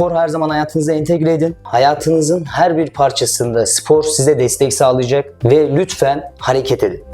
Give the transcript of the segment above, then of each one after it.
Spor her zaman hayatınıza entegre edin. Hayatınızın her bir parçasında spor size destek sağlayacak ve lütfen hareket edin.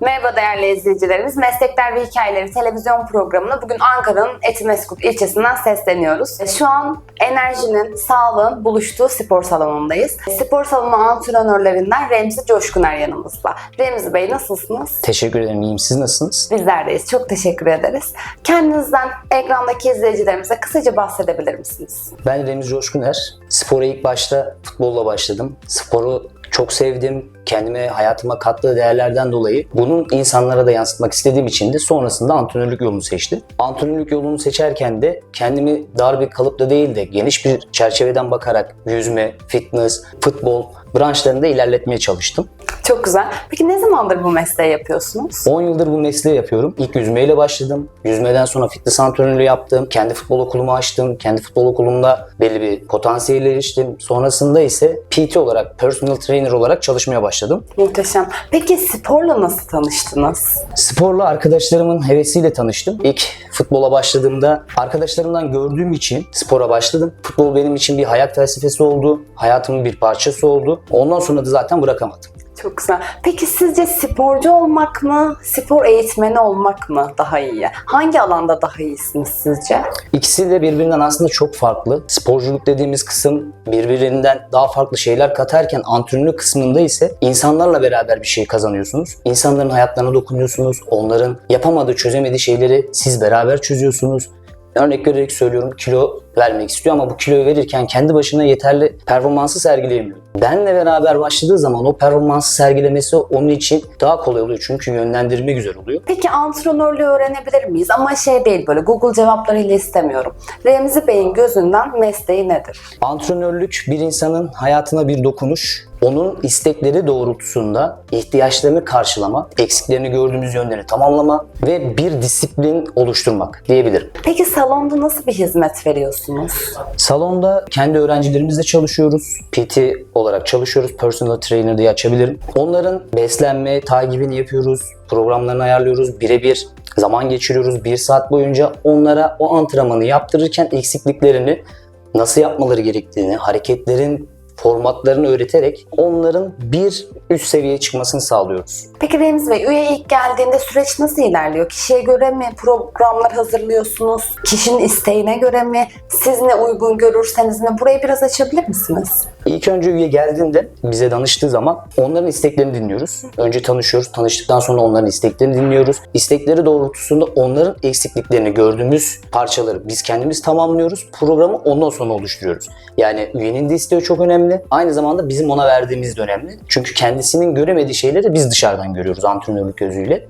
Merhaba değerli izleyicilerimiz. Meslekler ve Hikayeleri televizyon programına bugün Ankara'nın Etimeskut ilçesinden sesleniyoruz. Şu an enerjinin, sağlığın buluştuğu spor salonundayız. Spor salonu antrenörlerinden Remzi Coşkuner yanımızda. Remzi Bey nasılsınız? Teşekkür ederim. İyiyim. Siz nasılsınız? Bizlerdeyiz. Çok teşekkür ederiz. Kendinizden ekrandaki izleyicilerimize kısaca bahsedebilir misiniz? Ben Remzi Coşkuner. Spora ilk başta futbolla başladım. Sporu çok sevdim. Kendime hayatıma kattığı değerlerden dolayı bunun insanlara da yansıtmak istediğim için de sonrasında antrenörlük yolunu seçtim. Antrenörlük yolunu seçerken de kendimi dar bir kalıpta değil de geniş bir çerçeveden bakarak yüzme, fitness, futbol branşlarında ilerletmeye çalıştım. Çok güzel. Peki ne zamandır bu mesleği yapıyorsunuz? 10 yıldır bu mesleği yapıyorum. İlk yüzmeyle başladım. Yüzmeden sonra fitness antrenörlüğü yaptım. Kendi futbol okulumu açtım. Kendi futbol okulumda belli bir potansiyel eriştim. Sonrasında ise PT olarak, personal trainer olarak çalışmaya başladım. Muhteşem. Peki sporla nasıl tanıştınız? Sporla arkadaşlarımın hevesiyle tanıştım. İlk futbola başladığımda arkadaşlarımdan gördüğüm için spora başladım. Futbol benim için bir hayat felsefesi oldu. Hayatımın bir parçası oldu. Ondan sonra da zaten bırakamadım. Çok güzel. Peki sizce sporcu olmak mı, spor eğitmeni olmak mı daha iyi? Hangi alanda daha iyisiniz sizce? İkisi de birbirinden aslında çok farklı. Sporculuk dediğimiz kısım birbirinden daha farklı şeyler katarken antrenörlük kısmında ise insanlarla beraber bir şey kazanıyorsunuz. İnsanların hayatlarına dokunuyorsunuz. Onların yapamadığı, çözemediği şeyleri siz beraber çözüyorsunuz. Örnek vererek söylüyorum kilo vermek istiyor ama bu kiloyu verirken kendi başına yeterli performansı sergileyemiyor. Benle beraber başladığı zaman o performansı sergilemesi onun için daha kolay oluyor. Çünkü yönlendirme güzel oluyor. Peki antrenörlüğü öğrenebilir miyiz? Ama şey değil böyle Google cevaplarıyla istemiyorum. Remzi Bey'in gözünden mesleği nedir? Antrenörlük bir insanın hayatına bir dokunuş, onun istekleri doğrultusunda ihtiyaçlarını karşılama, eksiklerini gördüğümüz yönleri tamamlama ve bir disiplin oluşturmak diyebilirim. Peki salonda nasıl bir hizmet veriyorsunuz? Salonda kendi öğrencilerimizle çalışıyoruz. PT olarak çalışıyoruz. Personal trainer diye açabilirim. Onların beslenme takibini yapıyoruz. Programlarını ayarlıyoruz. Birebir zaman geçiriyoruz. Bir saat boyunca onlara o antrenmanı yaptırırken eksikliklerini nasıl yapmaları gerektiğini, hareketlerin formatlarını öğreterek onların bir üst seviyeye çıkmasını sağlıyoruz. Peki Remzi Bey üye ilk geldiğinde süreç nasıl ilerliyor? Kişiye göre mi programlar hazırlıyorsunuz? Kişinin isteğine göre mi? Siz ne uygun görürseniz mi? Burayı biraz açabilir misiniz? İlk önce üye geldiğinde bize danıştığı zaman onların isteklerini dinliyoruz. Önce tanışıyoruz. Tanıştıktan sonra onların isteklerini dinliyoruz. İstekleri doğrultusunda onların eksikliklerini gördüğümüz parçaları biz kendimiz tamamlıyoruz. Programı ondan sonra oluşturuyoruz. Yani üyenin de isteği çok önemli. Aynı zamanda bizim ona verdiğimiz de önemli. Çünkü kendisinin göremediği şeyleri biz dışarıdan görüyoruz antrenörlük gözüyle.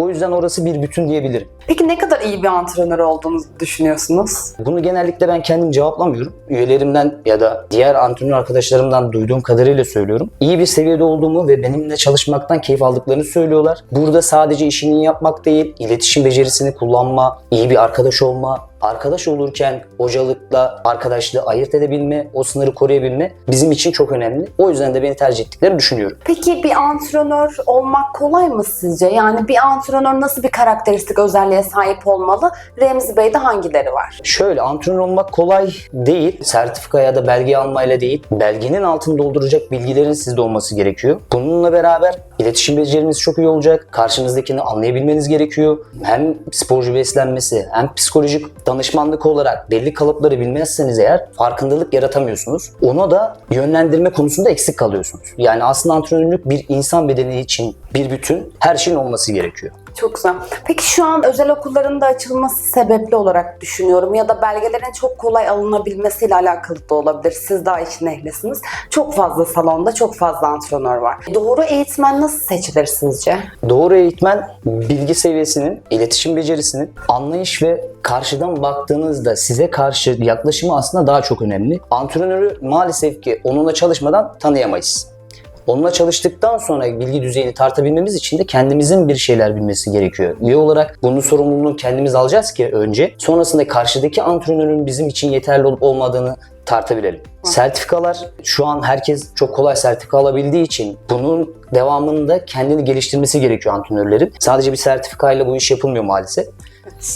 O yüzden orası bir bütün diyebilirim. Peki ne kadar iyi bir antrenör olduğunuzu düşünüyorsunuz? Bunu genellikle ben kendim cevaplamıyorum. Üyelerimden ya da diğer antrenör arkadaşlarımdan duyduğum kadarıyla söylüyorum. İyi bir seviyede olduğumu ve benimle çalışmaktan keyif aldıklarını söylüyorlar. Burada sadece işini yapmak değil, iletişim becerisini kullanma, iyi bir arkadaş olma, arkadaş olurken hocalıkla arkadaşlığı ayırt edebilme, o sınırı koruyabilme bizim için çok önemli. O yüzden de beni tercih ettiklerini düşünüyorum. Peki bir antrenör olmak kolay mı sizce? Yani bir antrenör nasıl bir karakteristik özelliğe sahip olmalı? Remzi Bey'de hangileri var? Şöyle antrenör olmak kolay değil. Sertifika ya da belge almayla değil. Belgenin altını dolduracak bilgilerin sizde olması gerekiyor. Bununla beraber iletişim beceriniz çok iyi olacak. Karşınızdakini anlayabilmeniz gerekiyor. Hem sporcu beslenmesi hem psikolojik danışmanlık olarak belli kalıpları bilmezseniz eğer farkındalık yaratamıyorsunuz. Ona da yönlendirme konusunda eksik kalıyorsunuz. Yani aslında antrenörlük bir insan bedeni için bir bütün her şeyin olması gerekiyor. Çok güzel. Peki şu an özel okulların da açılması sebepli olarak düşünüyorum ya da belgelerin çok kolay alınabilmesiyle alakalı da olabilir. Siz daha işin ehlisiniz. Çok fazla salonda çok fazla antrenör var. Doğru eğitmen nasıl seçilir sizce? Doğru eğitmen bilgi seviyesinin, iletişim becerisinin, anlayış ve karşıdan baktığınızda size karşı yaklaşımı aslında daha çok önemli. Antrenörü maalesef ki onunla çalışmadan tanıyamayız. Onunla çalıştıktan sonra bilgi düzeyini tartabilmemiz için de kendimizin bir şeyler bilmesi gerekiyor. Üye olarak bunun sorumluluğunu kendimiz alacağız ki önce. Sonrasında karşıdaki antrenörün bizim için yeterli olup olmadığını tartabilelim. Sertifikalar şu an herkes çok kolay sertifika alabildiği için bunun devamında kendini geliştirmesi gerekiyor antrenörlerin. Sadece bir sertifikayla bu iş yapılmıyor maalesef.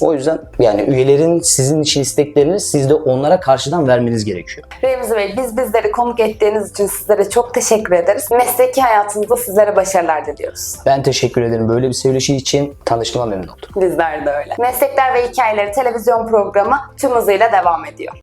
O yüzden yani üyelerin sizin için isteklerini siz de onlara karşıdan vermeniz gerekiyor. Remzi Bey biz bizleri konuk ettiğiniz için sizlere çok teşekkür ederiz. Mesleki hayatınızda sizlere başarılar diliyoruz. Ben teşekkür ederim böyle bir söyleşi için. Tanıştığıma memnun oldum. Bizler de öyle. Meslekler ve Hikayeleri televizyon programı tüm hızıyla devam ediyor.